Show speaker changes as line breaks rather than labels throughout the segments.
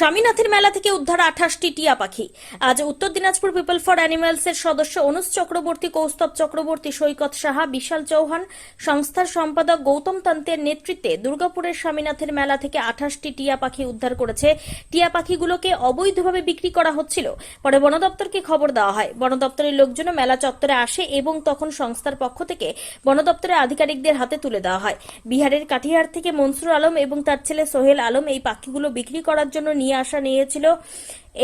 স্বামীনাথের মেলা থেকে উদ্ধার আঠাশটি টিয়া পাখি। আজ উত্তর দিনাজপুর পিপল ফর অ্যানিমালস এর সদস্য অনুজ চক্রবর্তী, কৌস্তব চক্রবর্তী, সৈকত সাহা, বিশাল চৌহান, সংস্থার সম্পাদক গৌতম তান্তের নেতৃত্বে দুর্গাপুরের স্বামীনাথের মেলা থেকে আঠাশটি টিয়া পাখি উদ্ধার করেছে। টিয়া পাখিগুলোকে অবৈধভাবে বিক্রি করা হচ্ছিল। পরে বন দপ্তরকে খবর দেওয়া হয়। বন দপ্তরের লোকজনও মেলা চত্বরে আসে এবং তখন সংস্থার পক্ষ থেকে বন দপ্তরের আধিকারিকদের হাতে তুলে দেওয়া হয়। বিহারের কাঠিহার থেকে মনসুর আলম এবং তার ছেলে সোহেল আলম এই পাখিগুলো বিক্রি করার জন্য নিয়ে আসা নিয়েছিল।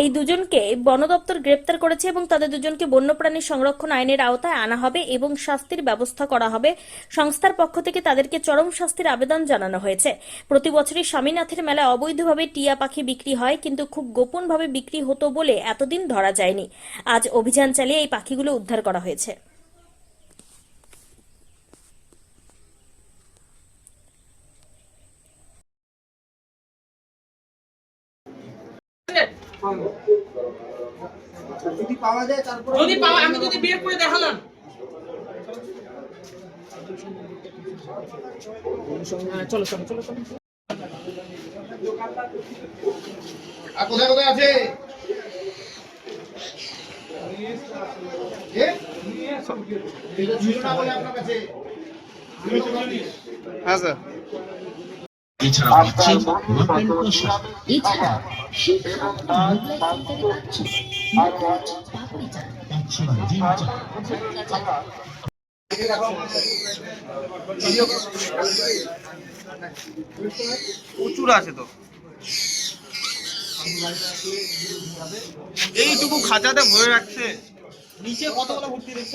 এই দুজনকে বন দপ্তর গ্রেপ্তার করেছে এবং তাদের দুজনকে বন্যপ্রাণী সংরক্ষণ আইনের আওতায় আনা হবে এবং শাস্তির ব্যবস্থা করা হবে। সংস্থার পক্ষ থেকে তাদেরকে চরম শাস্তির আবেদন জানানো হয়েছে। প্রতি বছরই স্বামীনাথের মেলায় অবৈধভাবে টিয়া পাখি বিক্রি হয়, কিন্তু খুব গোপনভাবে বিক্রি হতো বলে এতদিন ধরা যায়নি। আজ অভিযান চালিয়ে এই পাখিগুলো উদ্ধার করা হয়েছে।
যদি পাওয়া যায় তারপরে
যদি পাওয়া আমি যদি বিয়ে করে দেখালাম। হ্যাঁ, চলো চলো চলো চলো।
আর কোথায় কোথায় আছে? এ? না বলে আপনার কাছে?
হ্যাঁ স্যার।
ডিম চাট
প্রচুর আছে তো। এইটুকু খাঁচাতে ভরে রাখছে।
নিচে কতগুলো ভর্তি দেখছ?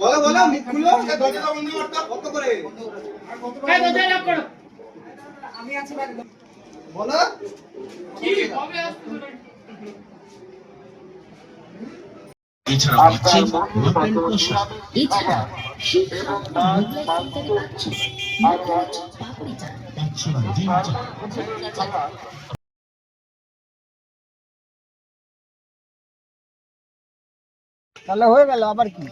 বলো বলো খুলো দরজা বন্ধ করতে কত করে
দরজা
বলো
কি কবে আসবে
এছাড়া পাচ্ছি এছাড়া শিক্ষা
তাহলে হয়ে গেল আবার কি?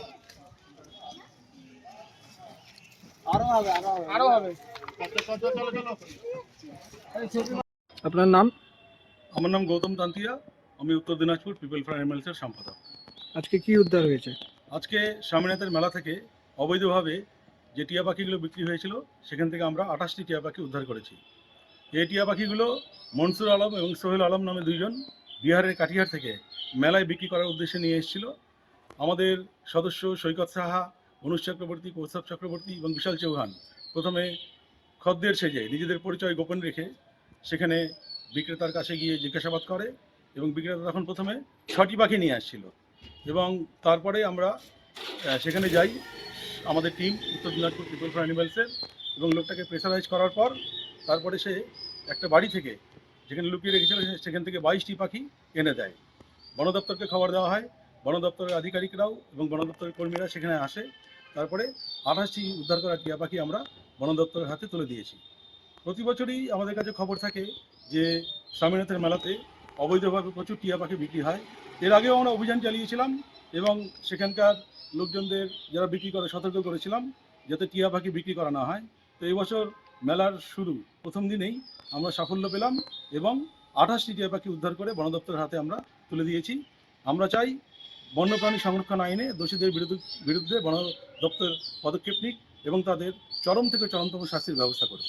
আরও হবে আরও হবে।
আপনার নাম?
আমার নাম গৌতম তান্তিয়া আমি উত্তর দিনাজপুর পিপল ফর অ্যানিমালসের সম্পাদক।
আজকে কি উদ্ধার হয়েছে?
আজকে স্বামীনাথের মেলা থেকে অবৈধভাবে যে টিয়া পাখিগুলো বিক্রি হয়েছিল সেখান থেকে আমরা আঠাশটি টিয়া পাখি উদ্ধার করেছি। এই টিয়া পাখিগুলো মনসুর আলম এবং সোহেল আলম নামে দুইজন বিহারের কাটিহার থেকে মেলায় বিক্রি করার উদ্দেশ্যে নিয়ে এসেছিল। আমাদের সদস্য সৈকত সাহা অনুজ চক্রবর্তী কৌস্তব চক্রবর্তী এবং বিশাল চৌহান প্রথমে খদ্দের সেজে নিজেদের পরিচয় গোপন রেখে সেখানে বিক্রেতার কাছে গিয়ে জিজ্ঞাসাবাদ করে এবং বিক্রেতা তখন প্রথমে ছটি পাখি নিয়ে আসছিল এবং তারপরে আমরা সেখানে যাই, আমাদের টিম উত্তর দিনাজপুর পিপল ফর অ্যানিমালসের এবং লোকটাকে প্রেসারাইজ করার পর তারপরে সে একটা বাড়ি থেকে, যেখানে লুকিয়ে রেখেছিল সেখান থেকে বাইশটি পাখি এনে দেয়। বন দপ্তরকে খবর দেওয়া হয় বন দপ্তরের আধিকারিকরাও এবং বন দপ্তরের কর্মীরা সেখানে আসে। তারপরে আঠাশটি উদ্ধার করা টিয়া পাখি আমরা বন দপ্তরের হাতে তুলে দিয়েছি। প্রতি বছরই আমাদের কাছে খবর থাকে যে স্বামীনাথের মেলাতে অবৈধভাবে প্রচুর টিয়া পাখি বিক্রি হয়। এর আগেও আমরা অভিযান চালিয়েছিলাম এবং সেখানকার লোকজনদের যারা বিক্রি করে, সতর্ক করেছিলাম যাতে টিয়া পাখি বিক্রি করা না হয়। তো এবছর মেলার শুরু, প্রথম দিনেই আমরা সাফল্য পেলাম এবং আঠাশটি টিয়া পাখি উদ্ধার করে বন দপ্তরের হাতে আমরা তুলে দিয়েছি। আমরা চাই বন্যপ্রাণী সংরক্ষণ আইনে দোষীদের বিরুদ্ধে বিরুদ্ধে বন দপ্তর পদক্ষেপ নিক এবং তাদের চরম থেকে চরমতম শাস্তির ব্যবস্থা করুক।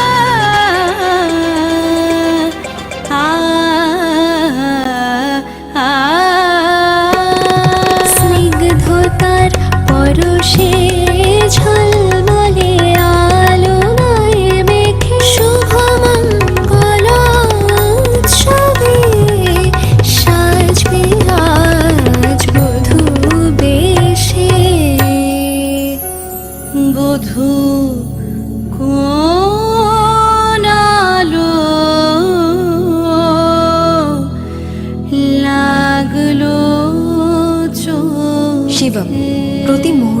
পরশে ঝলমলে আলোয় মেখে শুভমঙ্গল উৎসবে সাজবে আজ বধূ বেশে। বধূ আলো
শিবম, প্রতি মুহূর্তের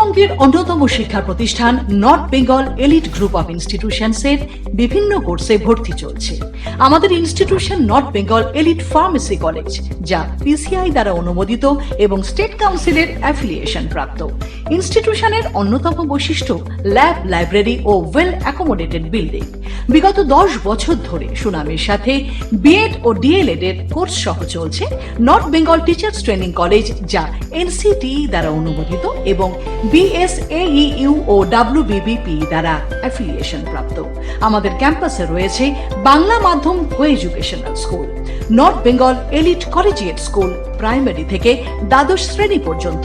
উত্তরবঙ্গের অন্যতম শিক্ষা প্রতিষ্ঠান North Bengal elite group of institutions এর বিভিন্ন কোর্সে ভর্তি চলছে। আমাদের institution North Bengal elite pharmacy college যা পিসিআই দ্বারা অনুমোদিত এবং স্টেট কাউন্সিলের অ্যাফিলিয়েশন প্রাপ্ত। ইনস্টিটিউশনের অন্যতম বৈশিষ্ট্য ল্যাব লাইব্রেরি ও ওয়েল অ্যাকোমোডেটেড বিল্ডিং। বিগত দশ বছর ধরে সুনামের সাথে বিএড ও ডিএলএড এর কোর্স সহ চলছে North Bengal teachers training college, যা এনসিটি দ্বারা অনুমোদিত এবং বিএসএইউ ও ডাব্লিউবিবিপি দ্বারা অ্যাফিলিয়েশন প্রাপ্ত। আমাদের ক্যাম্পাসে রয়েছে বাংলা মাধ্যম co educational school North Bengal elite collegiate school primary থেকে দ্বাদশ শ্রেণি পর্যন্ত।